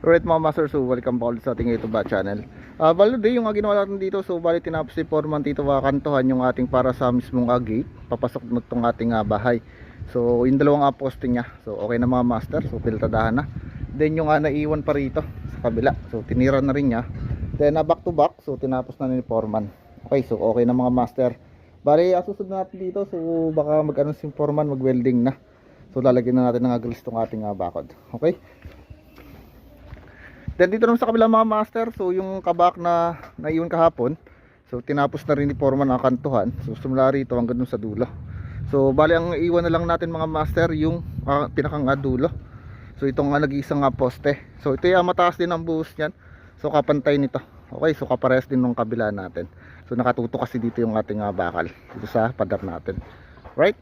Alright mga master, so welcome back sa ating YouTube channel. Ah, balo yung uh, ginawa natin dito, so bali tinapos si Foreman dito kakantuhan yung ating para sa mismong uh, gate, papasok na itong ating ah, bahay. So yung dalawang uh, niya, so okay na mga master, so piltadahan na. Then yung uh, naiwan pa rito sa kabila, so tinira na rin niya. Then uh, back to back, so tinapos na ni Foreman. Okay, so okay na mga master. Bali, uh, susunod natin dito, so baka mag-ano si Foreman, mag-welding na. So lalagyan na natin ng grills tong ating uh, bakod. Okay? Then dito naman sa kabila mga master, so yung kabak na naiwan kahapon, so tinapos na rin ni Foreman ang kantuhan. So simula rito hanggang dun sa dulo. So bali ang iwan na lang natin mga master yung uh, pinakang dulo. So itong uh, nag-iisang uh, poste. So ito yung mataas din ang buhos niyan. So kapantay nito. Okay, so kapares din nung kabila natin. So nakatuto kasi dito yung ating uh, bakal dito sa pader natin. Right?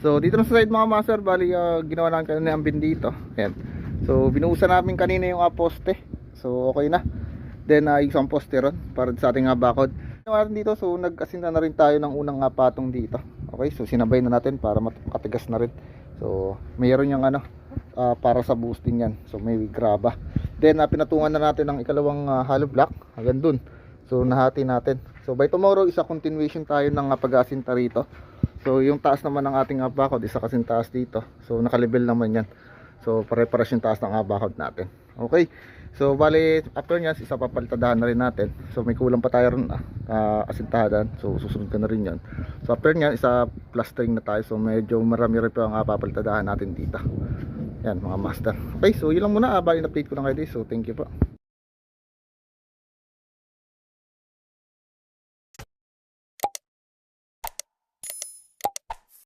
So dito na sa side mga master, bali uh, ginawa namin kanina ang bin dito. Ayan. So binuhusan namin kanina yung uh, poste. So okay na. Then uh, isang poste ron para sa ating uh, bakod. Ginawa natin dito so nag-asinta na rin tayo ng unang uh, patong dito. Okay, so sinabay na natin para makatigas na rin. So mayroon yung ano uh, para sa boosting yan. So may graba. Then uh, pinatungan na natin ng ikalawang uh, hollow block hanggang dun. So nahati natin. So by tomorrow isa continuation tayo ng uh, pag-asinta rito. So yung taas naman ng ating uh, bakod, isa kasing taas dito. So nakalibel naman yan. So pare-pares yung taas ng bakod natin. Okay. So bali after nyan, isa papalitadahan na rin natin. So may kulang pa tayo ron uh, asintahan. So susunod ka na rin yan. So after nyan, isa plastering na tayo. So medyo marami rin pa ang uh, papalitadahan natin dito. Yan mga master. Okay, so yun lang muna. Uh, bali na update ko lang kayo dito. So thank you po.